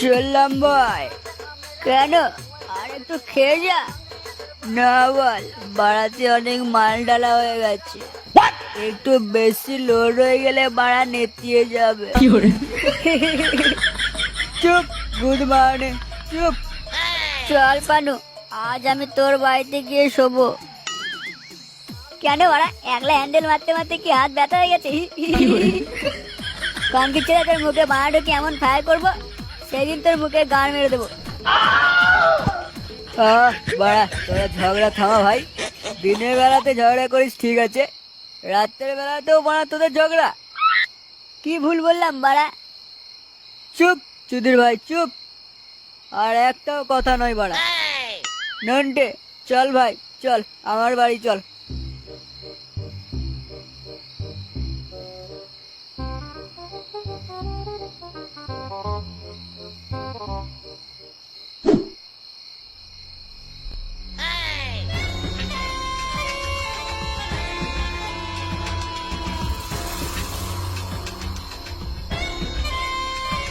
চললাম ভাই। কেন? আর একটু খেয়ে যা। না বল বাড়াতে অনেক মাল ডালা হয়ে গেছে। একটু বেশি লোড হয়ে গেলে বাড়া নেতিয়ে যাবে। চুপ গুড মর্নিং চুপ। চল পানু আজ আমি তোর বাড়িতে গিয়ে শোবো। কেন ওরা একলা হ্যান্ডেল মারতে মারতে কি হাত ব্যথা হয়ে গেছে? কানকি ছেলে তোর মুখে বাড়া ঢুকে এমন ফায়ার করব সেদিন তোর মুখে গান মেরে দেবো। বাড়া তোরা ঝগড়া থামা ভাই। দিনের বেলাতে ঝগড়া করিস ঠিক আছে? রাত্রের বেলাতেও বাড়া তোদের ঝগড়া। কি ভুল বললাম বাড়া? চুপ চুদির ভাই চুপ। আর একটাও কথা নয় বাড়া। নন্টে চল ভাই চল আমার বাড়ি চল।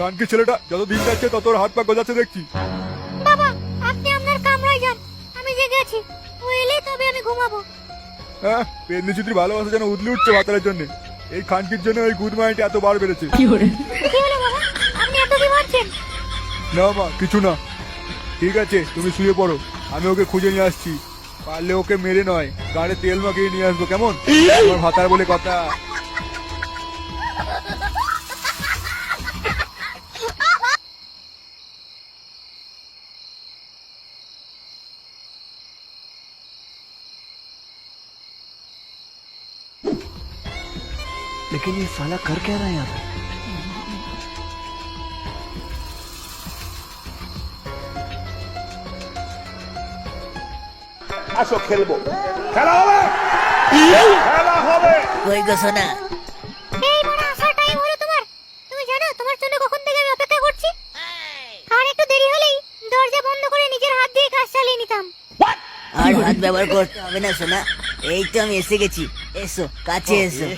কানকি ছেলেটা যত দিন যাচ্ছে তত ওর হাত পা গজাচ্ছে দেখছি। বাবা আপনি আপনার কামরায় যান। আমি জেগে আছি। ও এলে তবে আমি ঘুমাবো। হ্যাঁ পেন্দি চিত্রী ভালোবাসা যেন উদলি উঠছে বাতারের জন্য। এই খানকির জন্য ওই গুড মাইন্ডটা এত বার বেড়েছে। কি হলো বাবা? আপনি এত কি ভাবছেন? না মা কিছু না। ঠিক আছে তুমি শুয়ে পড়ো। আমি ওকে খুঁজে নিয়ে আসছি। পারলে ওকে মেরে নয় গাড়ি তেল মাখিয়ে নিয়ে আসব কেমন? আমার ভাতার বলে কথা। लेकिन ये साला कर क्या रहा है यहाँ पे আসো খেলবো খেলা হবে খেলা হবে কই গো সোনা এই বড় আসার টাইম হলো তোমার তুমি জানো তোমার জন্য কখন থেকে আমি অপেক্ষা করছি আর একটু দেরি হলেই দরজা বন্ধ করে নিজের হাত দিয়ে কাজ চালিয়ে নিতাম আর হাত ব্যবহার করতে হবে না সোনা এই তো আমি এসে গেছি এসো কাছে এসো।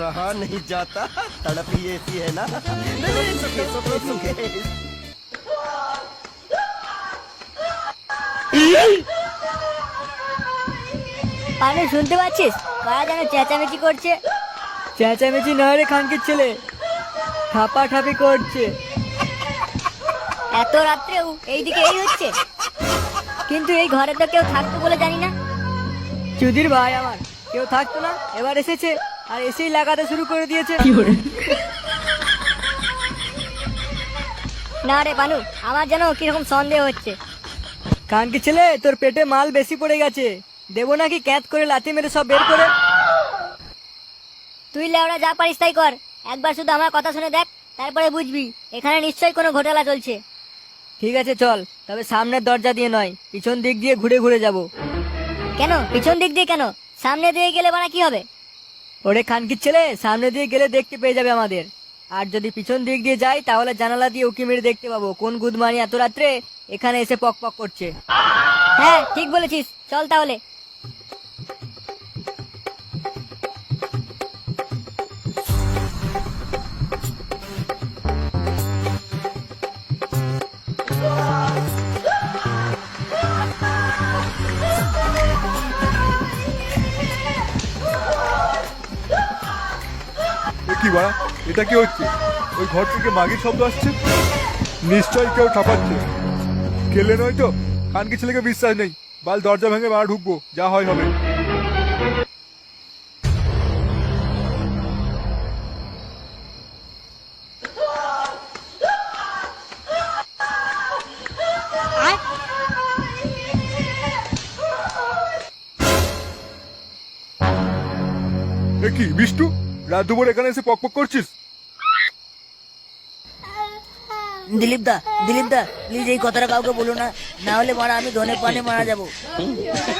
রহা নেই যাতা তড়পি এসি হ্যাঁ না? আরে শুনতে পাচ্ছিস? কারা যেন চেঁচামেচি করছে? চেঁচামেচি না রে খানকির ছেলে। ঠাপাঠাপি করছে। এত রাত্রেও এইদিকে এই হচ্ছে? কিন্তু এই ঘরে তো কেউ থাকতো বলে জানি না। চুদির ভাই আমার। কেউ থাকতো না এবার এসেছে আর এসেই লাগাতে শুরু করে দিয়েছে। না রে বানু আমার যেন কীরকম সন্দেহ হচ্ছে। কানকি ছেলে তোর পেটে মাল বেশি পড়ে গেছে। দেবো নাকি ক্যাত করে লাথি মেরে সব বের করে? তুই লেওড়া যা পারিস তাই কর। একবার শুধু আমার কথা শুনে দেখ তারপরে বুঝবি এখানে নিশ্চয়ই কোনো ঘোটালা চলছে। ঠিক আছে চল তবে সামনের দরজা দিয়ে নয় পিছন দিক দিয়ে ঘুরে ঘুরে যাব। কেন? পিছন দিক দিয়ে কেন? সামনে দিয়ে গেলে মানে কি হবে? ওরে খানকির ছেলে সামনে দিয়ে গেলে দেখতে পেয়ে যাবে আমাদের। আর যদি পিছন দিক দিয়ে যাই তাহলে জানালা দিয়ে উকি মেরে দেখতে পাবো। কোন গুদমানি এত রাত্রে এখানে এসে পক পক করছে। হ্যাঁ ঠিক বলেছিস। চল তাহলে। কি বাড়া? এটা কি হচ্ছে? ওই ঘর থেকে মাগির শব্দ আসছে? নিশ্চয়ই কেউ ঠাপাচ্ছে। খেলে নয় তো? কানকি ছেলেকে বিশ্বাস নেই। বাল দরজা ভেঙে মারা ঢুকবো। যা হয় হবে। কি, বিষ্টু? রাত দুপুর এখানে এসে পক পক করছিস? দিলীপ দা দিলীপ দা প্লিজ এই কথাটা কাউকে বলো না। না হলে মারা আমি ধনে পানে মারা যাব।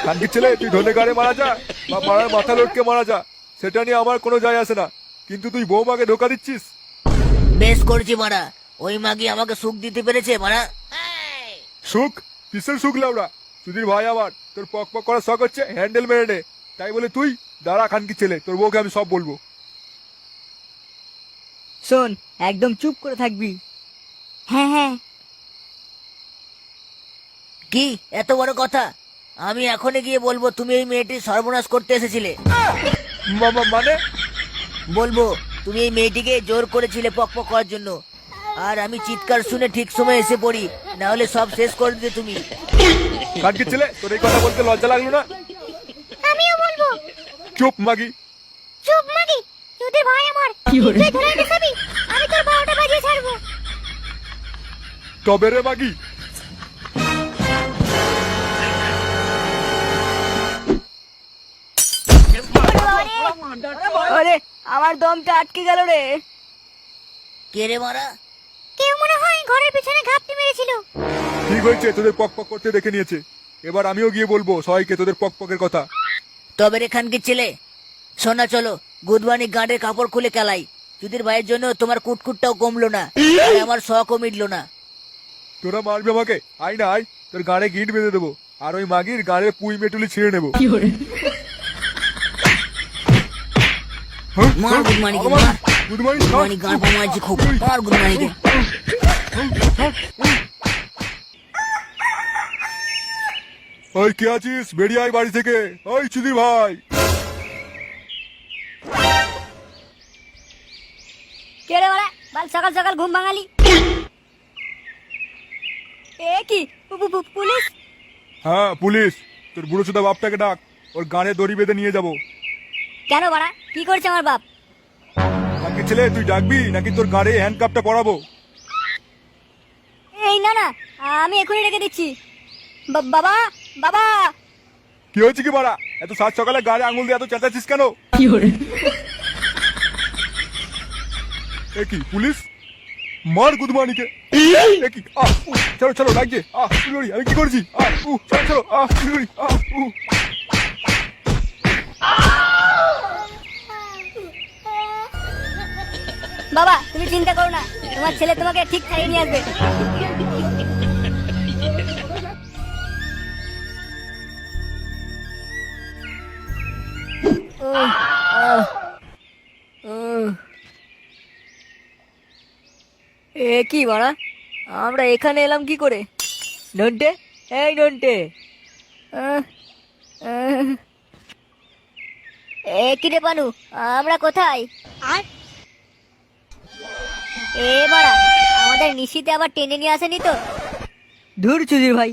কানকি ছেলে তুই ধনে গাড়ে মারা যা বা পাড়ার মাথা লটকে মারা যা সেটা নিয়ে আমার কোনো যায় আসে না। কিন্তু তুই বৌমাকে ধোকা দিচ্ছিস? বেশ করছি মারা। ওই মাগি আমাকে সুখ দিতে পেরেছে মারা? সুখ? কিসের সুখ লাউড়া সুধীর ভাই আবার তোর পক পক করার শখ হচ্ছে হ্যান্ডেল মেরে নে। তাই বলে তুই দাঁড়া খানকি ছেলে তোর বউকে আমি সব বলব। শোন একদম চুপ করে থাকবি। হ্যাঁ হ্যাঁ। কি? এত বড় কথা? আমি এখনই গিয়ে বলব তুমি এই মেয়েটির সর্বনাশ করতে এসেছিলে। মা- মানে? বলব তুমি এই মেয়েটিকে জোর করেছিলে পক পক করার জন্য। আর আমি চিৎকার শুনে ঠিক সময় এসে পড়ি না হলে সব শেষ করে দিতে তুমি। খানকি ছেলে? তোর এই কথা বলতে লজ্জা লাগল না? আমিও বলব। চুপ মাগি চুপ মাগি যদি ভাই আমার তুই ধরে নিতে যাবি? আমি তোর বারোটা বাজিয়ে ছাড়বো। তবে রে আরে আমার দমটা আটকে গেল রে। কে রে মারা? কেউ মনে হয় ঘরের পিছনে ঘাপটি মেরেছিল। ঠিক হয়েছে তোদের পক পক করতে দেখে নিয়েছে। এবার আমিও গিয়ে বলব সবাইকে তোদের পক পকের কথা। তবে রে খানকির ছেলে। শোনা চলো। গুদবানি গাঁডের কাপড় খুলে কেলাই। চুদির ভাইয়ের জন্য তোমার কুটকুটটাও কমলো না আর আমার শখও মিটলো না। তোরা মারবি আমাকে? আয় না আয়। তোর গাড়ে গিট বেঁধে দেবো। আর ওই মাগির গাড়ে পুই মেটুলি ছিঁড়ে নেব। হ্যাঁ? মার গুদমানিকে, মার। গুদমানি, গুদমানি গাঁড় খুব। মার গুদমানিকে। ওই কে আছিস? বেরিয়ে আয় বাড়ি থেকে। ওই চুদির ভাই। কে ওরা বাল সকাল সকাল ঘুম ভাঙালি। এ কি? পুলিশ? হ্যাঁ পুলিশ। তোর বুড়ো চোদা বাপটাকে ডাক। ওর গানে দড়ি বেঁধে নিয়ে যাব। কেন বাড়া? কি করছে আমার বাপ? নাকি ছেলে তুই ডাকবি? নাকি তোর গাড়ে হ্যান্ডকাপটা পরাবো? এই না না। আমি এখনই রেখে দিচ্ছি। বাবা বাবা! কি হয়েছে কি বাড়া? এত সাত সকালে গাড়ি আঙুল দিয়ে এত চেঁচাচ্ছিস কেন? এ কি পুলিশ? মার গুদমানিকে। এ কি আহ চলো চলো ডাকছে আহ উড়ি, আমি কি করছি? আহ উ, চলো চলো আহ উড়ি, আহ উ। বাবা তুমি চিন্তা করো না। তোমার ছেলে তোমাকে ঠিক খাইয়ে নিয়ে আসবে। এ কি বাড়া? আমরা এখানে এলাম কি করে? নন্টে? এই নন্টে। এ কি রে পানু আমরা কোথায়? এ বাড়া আমাদের নিশিতে আবার টেনে নিয়ে আসেনি তো? ধুর চুদির ভাই।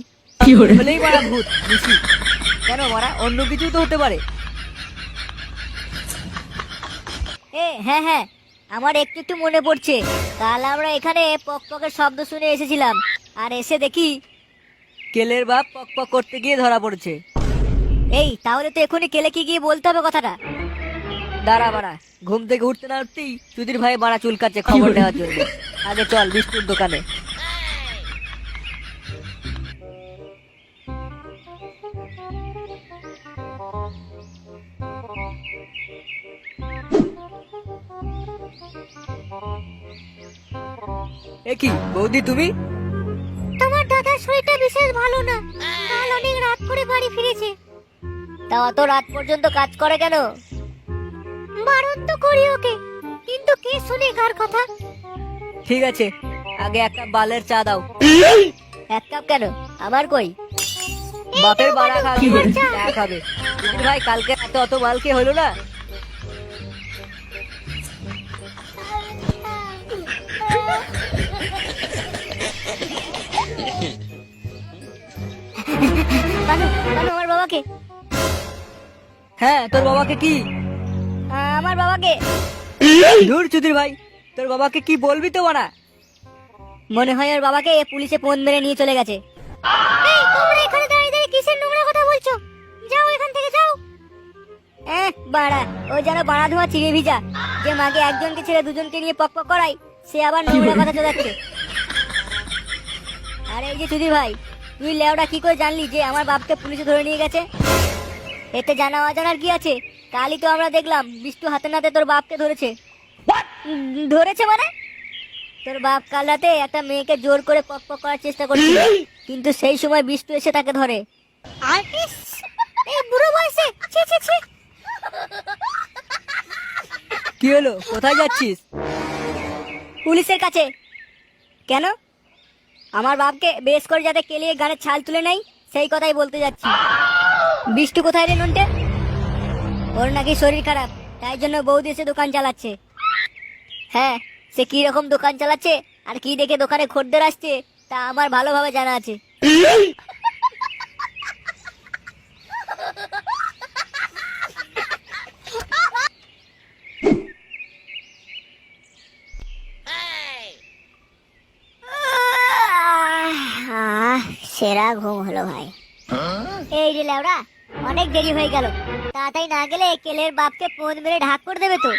হলেই মারা ভূত নিশি। কেন মারা অন্য কিছু তো হতে পারে। এ হ্যাঁ হ্যাঁ আমার একটু একটু মনে পড়ছে। কাল আমরা এখানে পক পকের শব্দ শুনে এসেছিলাম। আর এসে দেখি কেলের বাপ পক পক করতে গিয়ে ধরা পড়ছে। এই, তাহলে তো এখনই কেলে কি গিয়ে বলতে হবে কথাটা? দাঁড়া বাড়া, ঘুম থেকে উঠতে না উঠতেই চুদির ভাই বাড়া চুলকাচ্ছে খবর নেওয়ার জন্য। আগে চল বিস্কুট দোকানে। এ কি বৌদি তুমি? তোমার দাদার শরীরটা বিশেষ ভালো না। কাল অনেক রাত করে বাড়ি ফিরেছে। তা অত রাত পর্যন্ত কাজ করে কেন? বারণ তো করি ওকে কিন্তু কে শুনে কার কথা? ঠিক আছে আগে একটা বালের চা দাও। এক কাপ কেন? আমার কই? বাপের বাড়া খাবি। চা। খাবে। ভাই কালকে এত অত বালকে হলো না বানু বানু আমার বাবাকে। হ্যাঁ তোর বাবাকে কি? আমার বাবাকে। দূর চুদির ভাই তোর বাবাকে কি বলবি তো বানা মনে হয় ওর বাবাকে পুলিশে ফোন মেরে নিয়ে চলে গেছে। এই তোমরা এখানে দাঁড়িয়ে দাঁড়িয়ে কিসের নোংরা কথা বলছো? যাও এখান থেকে যাও। এহ বাড়া ও যেন বাড়া ধোয়া চিড়ে ভিজা। যে মাকে একজনকে ছেড়ে দুজনকে নিয়ে পক পক করাই সে আবার নোংরা কথা চলাচ্ছে আরে এই যে চুদির ভাই তুই লেওটা কি করে জানলি যে আমার বাপকে পুলিশে ধরে নিয়ে গেছে? এতে জানা অজানার কি আছে? কালই তো আমরা দেখলাম বিষ্টু হাতে নাতে তোর বাপকে ধরেছে। ধরেছে মানে? তোর বাপ কাল রাতে একটা মেয়েকে জোর করে পক পক করার চেষ্টা করছিল। কিন্তু সেই সময় বিষ্টু এসে তাকে ধরে। আর ইস, এই বুড়ো বয়সে! ছি ছি ছি! কি হলো? কোথায় যাচ্ছিস? পুলিশের কাছে। কেন? আমার বাপকে বেশ করে যাতে কেলিয়ে গানের ছাল তুলে নেই, সেই কথাই বলতে যাচ্ছি। বিষ্টু কোথায় রে নন্টে? ওর নাকি শরীর খারাপ, তাই জন্য বৌদি এসে দোকান চালাচ্ছে। হ্যাঁ সে কি রকম দোকান চালাচ্ছে আর কি দেখে দোকানে খদ্দের আসছে, তা আমার ভালোভাবে জানা আছে। সেরা ঘুম হলো ভাই। এই রে লেওড়া, অনেক দেরি হয়ে গেল। তাড়াতাড়ি না গেলে কেলের বাপকে ফোন মেরে ঢাক করে দেবে তো।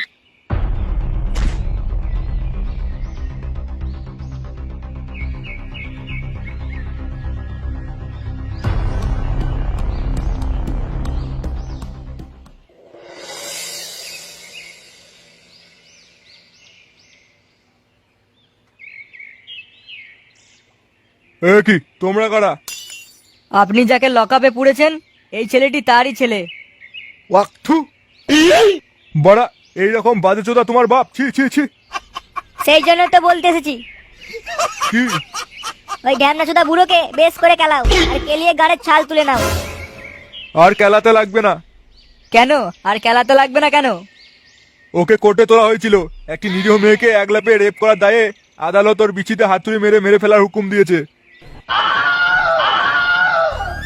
এ কি তোমরা কারা? আপনি যাকে লকআপে পুড়েছেন এই ছেলেটি তারই ছেলে। ওয়াক্থু? বড়া এইরকম বাজে চোদা তোমার বাপ। ছি ছি ছি। সেই জন্য তো বলতে এসেছি। কি? ওই ঢ্যামনা চোদা বুড়োকে বেশ করে খেলাও আর কেলিয়ে গাড়ের ছাল তুলে নাও। আর কেলাতে লাগবে না। কেন? আর খেলাতে লাগবে না কেন? ওকে কোর্টে তোলা হয়েছিল। একটি নিরীহ মেয়েকে একলাপে রেপ করার দায়ে আদালত ওর বিচিতে হাতুড়ি মেরে মেরে ফেলার হুকুম দিয়েছে।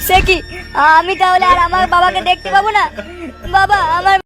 সে কি? আমি তাহলে আর আমার বাবাকে দেখতে পাবো না? বাবা আমার